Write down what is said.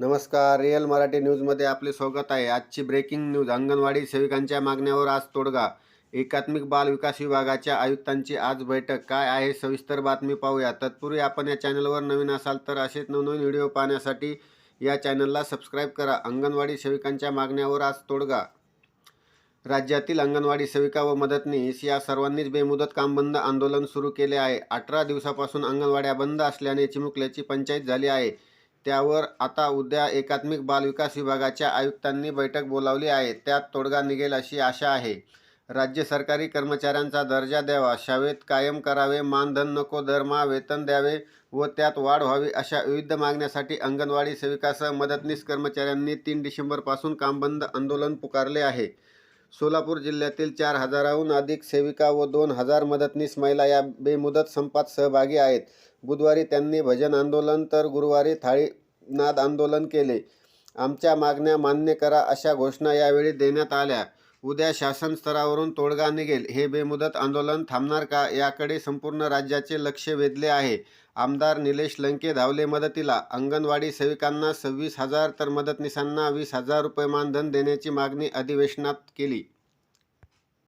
नमस्कार रिअल मराठी न्यूजमध्ये आपले स्वागत आहे. आजची ब्रेकिंग न्यूज अंगणवाडी सेविकांच्या मागण्यावर आज तोडगा. एकात्मिक बाल विकास विभागाच्या आयुक्तांची आज बैठक. काय आहे? सविस्तर बातमी पाहूया. तत्पूर्वी आपण या चॅनलवर नवीन असाल तर असेच नवनवीन व्हिडिओ पाहण्यासाठी या चॅनलला सबस्क्राईब करा. अंगणवाडी सेविकांच्या मागण्यावर आज तोडगा. राज्यातील अंगणवाडी सेविका व मदतनीस या सर्वांनीच बेमुदत कामबंद आंदोलन सुरू केले आहे. अठरा दिवसापासून अंगणवाड्या बंद असल्याने चिमुकल्याची पंचायत झाली आहे. त्यावर आता उद्या एकात्मिक बालविकास विभागाच्या आयुक्तांनी बैठक बोलावली आहे. त्यात तोडगा निघेल अशी आशा आहे. राज्य सरकारी कर्मचाऱ्यांचा दर्जा द्यावा शावेत कायम करावे मानधन नको दरमहा वेतन द्यावे व त्यात वाढ व्हावी अशा विविध मागण्यासाठी अंगणवाडी सेविकासह मदतनीस कर्मचाऱ्यांनी तीन डिसेंबरपासून कामबंद आंदोलन पुकारले आहे. सोलापूर जिल्ह्यातील चार हजाराहून अधिक सेविका व दोन हजार मदतनीस महिला या बेमुदत संपात सहभागी आहेत. बुधवारी त्यांनी भजन आंदोलन तर गुरुवारी थाळीनाद आंदोलन केले. आमच्या मागण्या मान्य करा अशा घोषणा यावेळी देण्यात आल्या. उद्या शासन स्तरावरून तोडगा निघेल. हे बेमुदत आंदोलन थांबणार का? याकडे संपूर्ण राज्याचे लक्ष वेधले आहे. आमदार निलेश लंके धावले मदतीला. अंगणवाडी सेविकांना सव्वीस हजार तर मदतनीसांना वीस हजार रुपये मानधन देण्याची मागणी अधिवेशनात केली.